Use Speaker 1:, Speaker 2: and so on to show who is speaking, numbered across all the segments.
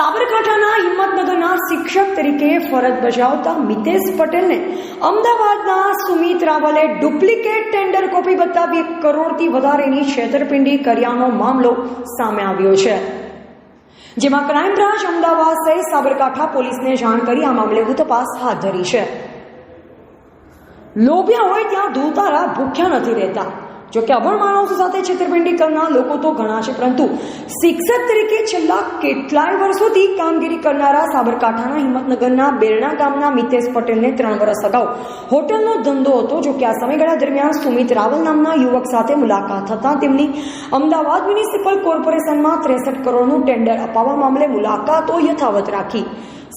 Speaker 1: સાબરકાંઠાના હિંમતનગરના શિક્ષક તરીકે ફરજ બજાવતા મિતેશ પટેલને અમદાવાદના સુમિત રાવલે ડુપ્લિકેટ ટેન્ડર કોપી બતાવી કરોડથી વધારેની છેતરપિંડી કર્યાનો મામલો સામે આવ્યો છે. જેમાં ક્રાઇમ બ્રાન્ચ અમદાવાદ સહિત સાબરકાંઠા પોલીસને જાણ કરી આ મામલે તપાસ હાથ ધરી છે. લોભ્યા હોય ત્યાં ધૂતારા ભૂખ્યા નથી રહેતા. જો કે અભણ માણસો સાથે છેતરપિંડી કરનાર લોકો તો ઘણા છે, પરંતુ શિક્ષક તરીકે છેલ્લા કેટલાય વર્ષોથી કામગીરી કરનારા સાબરકાંઠાના હિંમતનગરના બેરણા ગામના મિતેશ પટેલને ત્રણ વર્ષ અગાઉ હોટલનો ધંધો હતો, જો કે આ સમયગાળા દરમિયાન સુમિત રાવલ નામના યુવક સાથે મુલાકાત થતાં તેમની અમદાવાદ મ્યુનિસિપલ કોર્પોરેશનમાં ત્રેસઠ કરોડનું ટેન્ડર અપાવવા મામલે મુલાકાતો યથાવત રાખી.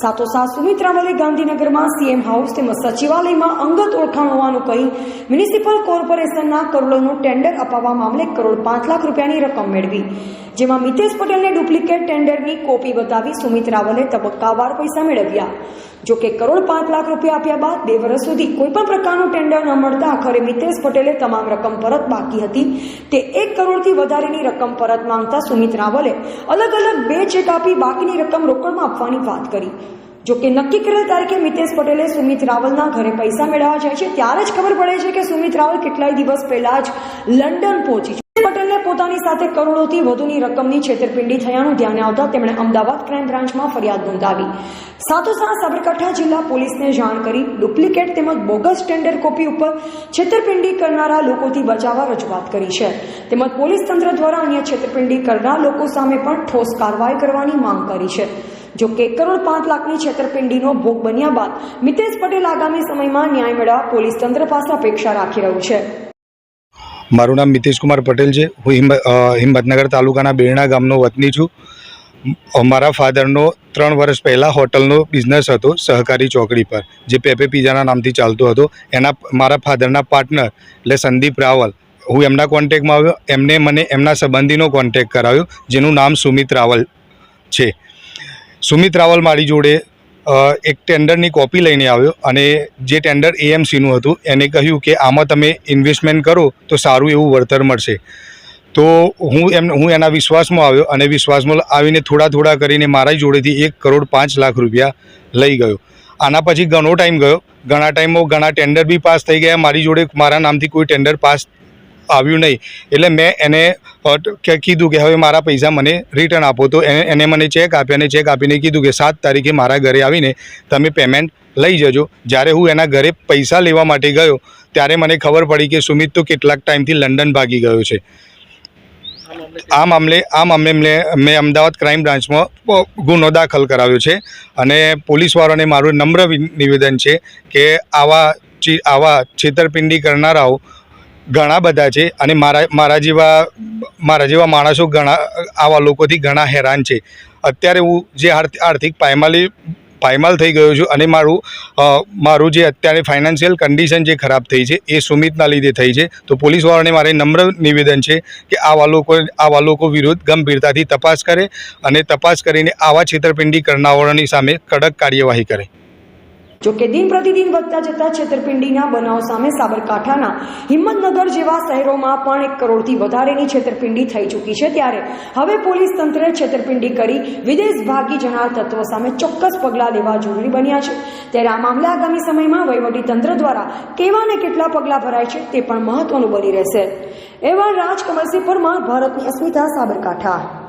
Speaker 1: સાથોસાથ સુમિત રાવલે ગાંધીનગરમાં સીએમ હાઉસ તેમજ સચિવાલયમાં અંગત ઓળખાણ હોવાનું કહી મ્યુનિસિપલ કોર્પોરેશનના કરોડોનું ટેન્ડર અપાવવા મામલે કરોડ પાંચ લાખ રૂપિયાની રકમ મેળવી. જેમાં મિતેશ પટેલને ડુપ્લિકેટ ટેન્ડરની કોપી બતાવી સુમિત રાવલે તબક્કાવાર પૈસા મેળવ્યા. જો કે કરોડ પાંચ લાખ રૂપિયા આપ્યા બાદ બે વર્ષ સુધી કોઈપણ પ્રકારનું ટેન્ડર ન મળતા આખરે મિતેશ પટેલે તમામ રકમ પરત બાકી હતી. તે એક કરોડથી વધારેની રકમ પરત માંગતા સુમિત રાવલે અલગ અલગ બે ચેક આપી બાકીની રકમ રોકડમાં આપવાની વાત કરી. જો કે નક્કી કરેલ તારીખે મિતેશ પટેલે સુમિત રાવલના ઘરે પૈસા મેળવવા જાય છે, ત્યારે જ ખબર પડે છે કે સુમિત રાવલ કેટલાય દિવસ પહેલા જ લંડન પહોંચી છે. પટેલને પોતાની સાથે કરોડોથી વધુની રકમની છેતરપિંડી થયાનું ધ્યાને આવતા તેમણે અમદાવાદ ક્રાઇમ બ્રાન્ચમાં ફરિયાદ નોંધાવી. સાથોસાથ સાબરકાંઠા જિલ્લા પોલીસને જાણ કરી ડુપ્લિકેટ તેમજ બોગસ ટેન્ડર કોપી ઉપર છેતરપિંડી કરનારા લોકોથી બચાવવા રજૂઆત કરી છે. તેમજ પોલીસ તંત્ર દ્વારા અન્ય છેતરપિંડી કરનાર લોકો સામે પણ ઠોસ કાર્યવાહી કરવાની માંગ કરી છે. જો કે કરોડ પાંચ લાખની છેતરપિંડીનો ભોગ બન્યા બાદ મિતેશ પટેલ આગામી સમયમાં ન્યાય મેળવવા પોલીસ તંત્ર પાસે અપેક્ષા રાખી રહ્યું છે.
Speaker 2: મારું નામ મિતેશ કુમાર પટેલ છે. હું હિંમતનગર તાલુકાના બેરણા ગામનો વતની છું. અમારા મારા ફાધરનો ત્રણ વર્ષ પહેલાં હોટલનો બિઝનેસ હતો સહકારી ચોકડી પર, જે પેપે પીઝાના નામથી ચાલતો હતો. એના, મારા ફાધરના પાર્ટનર, એટલે સંદીપ રાવલ, હું એમના કોન્ટેક્ટમાં આવ્યો. એમને મને એમના સંબંધીનો કોન્ટેક કરાવ્યો, જેનું નામ સુમિત રાવલ છે. સુમિત રાવલ મારી જોડે એક ટેન્ડરની કોપી લઈને આવ્યો અને જે ટેન્ડર એએમસીનું હતું, એને કહ્યું કે આમાં તમે ઇન્વેસ્ટમેન્ટ કરો તો સારું એવું વળતર મળશે. તો હું એમ, હું એના વિશ્વાસમાં આવ્યો અને વિશ્વાસમાં આવીને થોડા થોડા કરીને મારા જોડેથી એક કરોડ પાંચ લાખ રૂપિયા લઈ ગયો. આના પછી ઘણો ટાઈમ ગયો. ઘણા ટાઈમમાં ઘણા ટેન્ડર બી પાસ થઈ ગયા. મારી જોડે મારા નામથી કોઈ ટેન્ડર પાસ આવ્યું નહીં. એટલે મેં એને કીધું કે હવે મારા પૈસા મને રિટર્ન આપો. તો એને મને ચેક આપ્યા અને ચેક આપીને કીધું કે સાત તારીખે મારા ઘરે આવીને તમે પેમેન્ટ લઈ જજો. જ્યારે હું એના ઘરે પૈસા લેવા માટે ગયો, ત્યારે મને ખબર પડી કે સુમિત તો કેટલાક ટાઈમથી લંડન ભાગી ગયો છે. આ મામલે આ મામલે મેં મેં અમદાવાદ ક્રાઇમ બ્રાન્ચમાં ગુનો દાખલ કરાવ્યો છે. અને પોલીસવાળાને મારું નમ્ર નિવેદન છે કે આવા આવા છેતરપિંડી કરનારાઓ ઘણા બધા છે અને મારા મારા જેવા મારા જેવા માણસો ઘણા આવા લોકોથી ઘણા હેરાન છે. અત્યારે હું જે આર્થ- આર્થિક પાયમાલી પાયમાલ થઈ ગયો છું અને મારું મારું જે અત્યારે ફાઇનાન્શિયલ કન્ડિશન જે ખરાબ થઈ છે એ સુમિતના લીધે થઈ છે. તો પોલીસવાળાને મારે નમ્ર નિવેદન છે કે આવા લોકો આવા લોકો વિરુદ્ધ ગંભીરતાથી તપાસ કરે અને તપાસ કરીને આવા છેતરપિંડી કરનારાઓની સામે કડક કાર્યવાહી કરે.
Speaker 1: જો કે દિન પ્રતિદિન વધતા જતા છેતરપિંડીના બનાવ સામે સાબરકાંઠાના હિંમતનગર જેવા શહેરોમાં પણ એક કરોડથી વધારેની છેતરપિંડી થઈ ચૂકી છે ત્યારે હવે પોલીસ તંત્રે છેતરપિંડી કરી વિદેશ ભાગી જનાર તત્વો સામે ચોક્કસ પગલાં લેવા જરૂરી બન્યા છે. ત્યારે આ મામલે આગામી સમયમાં વહીવટી તંત્ર દ્વારા કેવા ને કેટલા પગલાં ભરાય છે તે પણ મહત્વનું બની રહેશે. એવા રાજ પરમાર, ભારતની અસ્મિતા, સાબરકાંઠા.